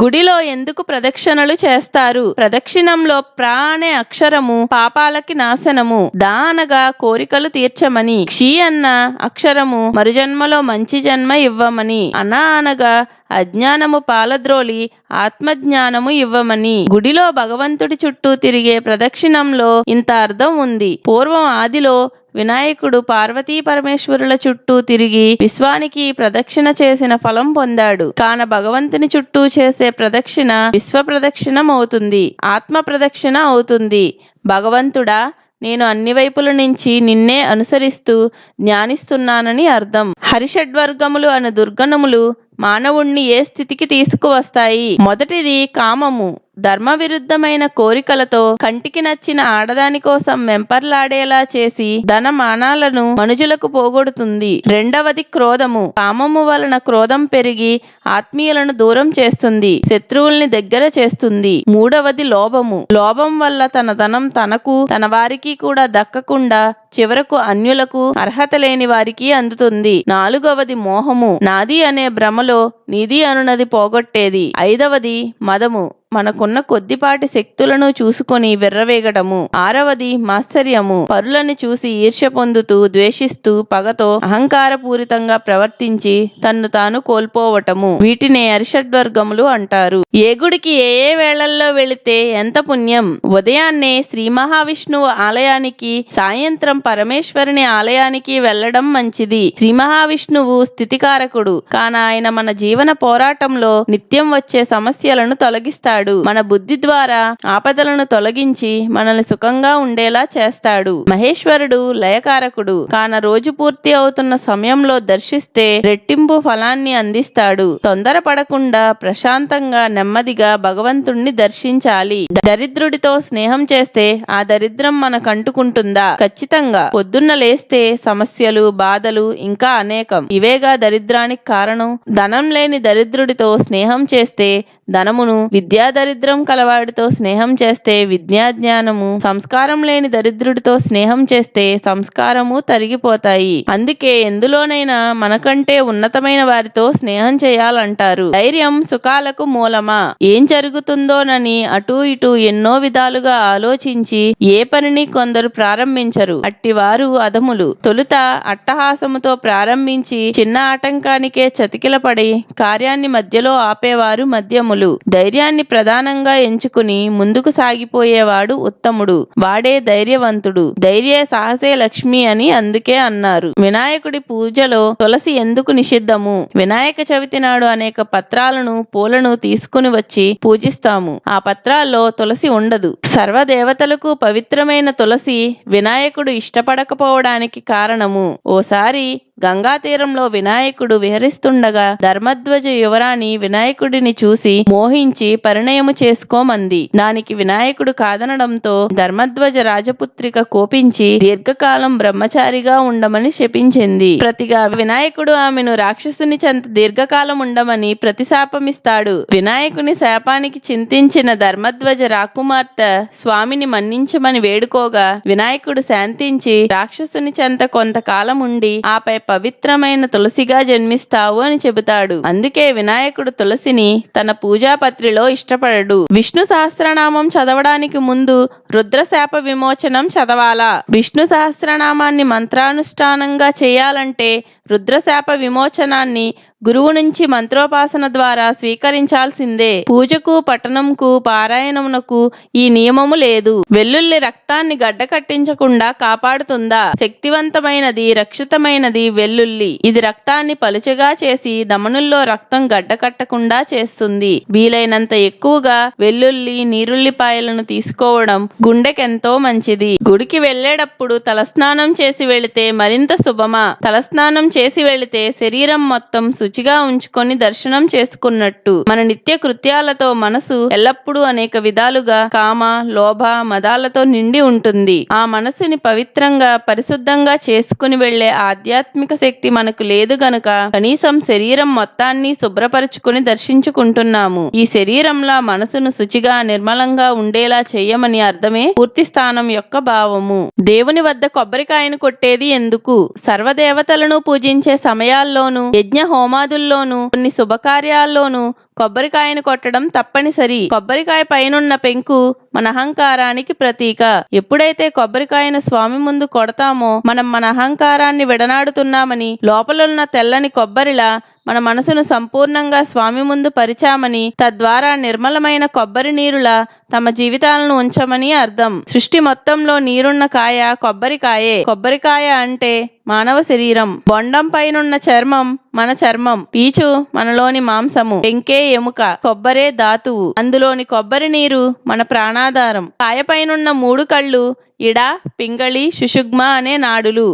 గుడిలో ఎందుకు ప్రదక్షిణలు చేస్తారు? ప్రదక్షిణంలో ప్రా అనే అక్షరము పాపాలకి నాశనము దా అనగా కోరికలు తీర్చమని క్షీ అన్న అక్షరము మరుజన్మలో మంచి జన్మ ఇవ్వమని అనా అనగా అజ్ఞానము పాలద్రోలి ఆత్మజ్ఞానము ఇవ్వమని గుడిలో భగవంతుడి చుట్టూ తిరిగే ప్రదక్షిణంలో ఇంత అర్థం ఉంది. పూర్వం ఆదిలో వినాయకుడు పార్వతీ పరమేశ్వరుల చుట్టూ తిరిగి విశ్వానికి ప్రదక్షిణ చేసిన ఫలం పొందాడు. కాన భగవంతుని చుట్టూ చేసే ప్రదక్షిణ విశ్వ ప్రదక్షిణం అవుతుంది ఆత్మ ప్రదక్షిణ అవుతుంది. భగవంతుడా నేను అన్ని వైపుల నుంచి నిన్నే అనుసరిస్తూ జ్ఞానిస్తున్నానని అర్థం. హరిషడ్వర్గములు అను దుర్గణములు మానవుణ్ణి ఏ స్థితికి తీసుకువస్తాయి? మొదటిది కామము. ధర్మ విరుద్ధమైన కోరికలతో కంటికి నచ్చిన ఆడదాని కోసం మెంపర్లాడేలా చేసి ధన మానాలను మనుజులకు పోగొడుతుంది. రెండవది క్రోధము. కామము వలన క్రోధం పెరిగి ఆత్మీయులను దూరం చేస్తుంది. శత్రువుల్ని దగ్గర చేస్తుంది. మూడవది లోభము. లోభం వల్ల తన ధనం తనకు తన వారికి కూడా దక్కకుండా చివరకు అన్యులకు అర్హత లేని వారికి అందుతుంది. నాలుగవది మోహము. నాది అనే భ్రమలో నిధి అనునది పోగొట్టేది. ఐదవది మదము. మనకున్న కొద్దిపాటి శక్తులను చూసుకొని విర్రవేగటము ఆరవది మాత్సర్యము పరులను చూసి ఈర్ష్య పొందుతూ ద్వేషిస్తూ పగతో అహంకారపూరితంగా ప్రవర్తించి తన్ను తాను కోల్పోవటము. వీటినే అరిషడ్వర్గములు అంటారు. ఏ గుడికి ఏ ఏ వేళల్లో వెళితే ఎంత పుణ్యం. ఉదయాన్నే శ్రీ మహావిష్ణువు ఆలయానికి సాయంత్రం పరమేశ్వరుని ఆలయానికి వెళ్ళడం మంచిది. శ్రీ మహావిష్ణువు స్థితికారకుడు. కాన ఆయన మన జీవన పోరాటంలో నిత్యం వచ్చే సమస్యలను తొలగిస్తాడు. మన బుద్ధి ద్వారా ఆపదలను తొలగించి మనల్ని సుఖంగా ఉండేలా చేస్తాడు. మహేశ్వరుడు లయకారకుడు. కాన రోజు పూర్తి అవుతున్న సమయంలో దర్శిస్తే రెట్టింపు ఫలాన్ని అందిస్తాడు. తొందర పడకుండా ప్రశాంతంగా నెమ్మదిగా భగవంతుణ్ణి దర్శించాలి. దరిద్రుడితో స్నేహం చేస్తే ఆ దరిద్రం మనకు అంటుకుంటుందా ఖచ్చితంగా. పొద్దున్న లేస్తే సమస్యలు బాధలు ఇంకా అనేకం. ఇవేగా దరిద్రానికి కారణం? ధనం లేని దరిద్రుడితో స్నేహం చేస్తే ధనమును విద్యా దరిద్రం కలవాడితో స్నేహం చేస్తే విద్యా జ్ఞానము సంస్కారం లేని దరిద్రుడితో స్నేహం చేస్తే సంస్కారము తరిగిపోతాయి. అందుకే ఎందులోనైనా మనకంటే ఉన్నతమైన వారితో స్నేహం చేయాలంటారు. ధైర్యం సుఖాలకు మూలమా? ఏం జరుగుతుందోనని అటూ ఇటూ ఎన్నో విధాలుగా ఆలోచించి ఏ పనిని కొందరు ప్రారంభించరు. అట్టివారు అదములు తొలుత అట్టహాసముతో ప్రారంభించి చిన్న ఆటంకానికే చతికిలపడి కార్యాన్ని మధ్యలో ఆపేవారు మధ్యములు. ధైర్యాన్ని ప్రధానంగా ఎంచుకుని ముందుకు సాగిపోయేవాడు ఉత్తముడు. వాడే ధైర్యవంతుడు. ధైర్య సాహసే లక్ష్మి అని అందుకే అన్నారు. వినాయకుడి పూజలో తులసి ఎందుకు నిషిద్ధము? వినాయక చవితి నాడు అనేక పత్రాలను పూలను తీసుకుని వచ్చి పూజిస్తాము. ఆ పత్రాల్లో తులసి ఉండదు. సర్వదేవతలకు పవిత్రమైన తులసి వినాయకుడు ఇష్టపడకపోవడానికి కారణము. ఓసారి గంగా తీరంలో వినాయకుడు విహరిస్తుండగా ధర్మధ్వజ యువరాణి వినాయకుడిని చూసి మోహించి పరిణయము చేసుకోమంది. దానికి వినాయకుడు కాదనడంతో ధర్మధ్వజ రాజపుత్రిక కోపించి దీర్ఘకాలం బ్రహ్మచారిగా ఉండమని శపించింది. ప్రతిగా వినాయకుడు ఆమెను రాక్షసుని చెంత దీర్ఘకాలం ఉండమని ప్రతిశాపమిస్తాడు. వినాయకుని శాపానికి చింతించిన ధర్మధ్వజ రాకుమార్తె స్వామిని మన్నించమని వేడుకోగా వినాయకుడు శాంతించి రాక్షసుని చెంత కొంతకాలం ఉండి ఆపై పవిత్రమైన తులసిగా జన్మిస్తావు అని చెబుతాడు. అందుకే వినాయకుడు తులసిని తన పూజాపత్రిలో ఇష్టపడడు. విష్ణు సహస్రనామం చదవడానికి ముందు రుద్రశాప విమోచనం చదవాలా? విష్ణు సహస్రనామాన్ని మంత్రానుష్ఠానంగా చేయాలంటే రుద్రశాప విమోచనాన్ని గురువు నుంచి మంత్రోపాసన ద్వారా స్వీకరించాల్సిందే. పూజకు పఠనంకు పారాయణమునకు ఈ నియమము లేదు. వెల్లుల్లి రక్తాన్ని గడ్డకట్టించకుండా కాపాడుతుందా? శక్తివంతమైనది రక్షితమైనది వెల్లుల్లి. ఇది రక్తాన్ని పలుచగా చేసి దమనుల్లో రక్తం గడ్డకట్టకుండా చేస్తుంది. వీలైనంత ఎక్కువగా వెల్లుల్లి నీరుల్లిపాయలను తీసుకోవడం గుండెకెంతో మంచిది. గుడికి వెళ్ళేటప్పుడు తలస్నానం చేసి వెళితే మరింత శుభమా? తలస్నానం చేసి వెళితే శరీరం మొత్తం శుచిగా ఉంచుకొని దర్శనం చేసుకున్నట్టు. మన నిత్య కృత్యాలతో మనసు ఎల్లప్పుడూ అనేక విధాలుగా కామ లోభ మదాలతో నిండి ఉంటుంది. ఆ మనసుని పవిత్రంగా పరిశుద్ధంగా చేసుకుని వెళ్ళే ఆధ్యాత్మిక శక్తి మనకు లేదు గనుక కనీసం శరీరం మొత్తాన్ని శుభ్రపరచుకుని దర్శించుకుంటున్నాము. ఈ శరీరంలా మనసును శుచిగా నిర్మలంగా ఉండేలా చేయమని అర్థమే పూర్తి స్థానం యొక్క భావము. దేవుని వద్ద కొబ్బరికాయను కొట్టేది ఎందుకు? సర్వదేవతలను పూజ పూజించే సమయాల్లోనూ యజ్ఞ హోమాదుల్లోనూ కొన్ని శుభకార్యాల్లోనూ కొబ్బరికాయను కొట్టడం తప్పనిసరి. కొబ్బరికాయ పైనున్న పెంకు మన అహంకారానికి ప్రతీక. ఎప్పుడైతే కొబ్బరికాయను స్వామి ముందు కొడతామో మనం మన అహంకారాన్ని విడనాడుతున్నామని లోపలున్న తెల్లని కొబ్బరిలా మన మనసును సంపూర్ణంగా స్వామి ముందు పరిచామని తద్వారా నిర్మలమైన కొబ్బరి నీరులా తమ జీవితాలను ఉంచమని అర్థం. సృష్టి మొత్తంలో నీరున్న కాయ కొబ్బరికాయే కొబ్బరికాయ అంటే మానవ శరీరం. బొండం పైనున్న చర్మం మన చర్మం. పీచు మనలోని మాంసము. పెంకే ఎముక. కొబ్బరే ధాతువు. అందులోని కొబ్బరి నీరు మన ప్రాణాధారం. కాయ పైనున్న మూడు కళ్ళు ఇడ పింగళి సుషుగ్మ అనే నాడులు.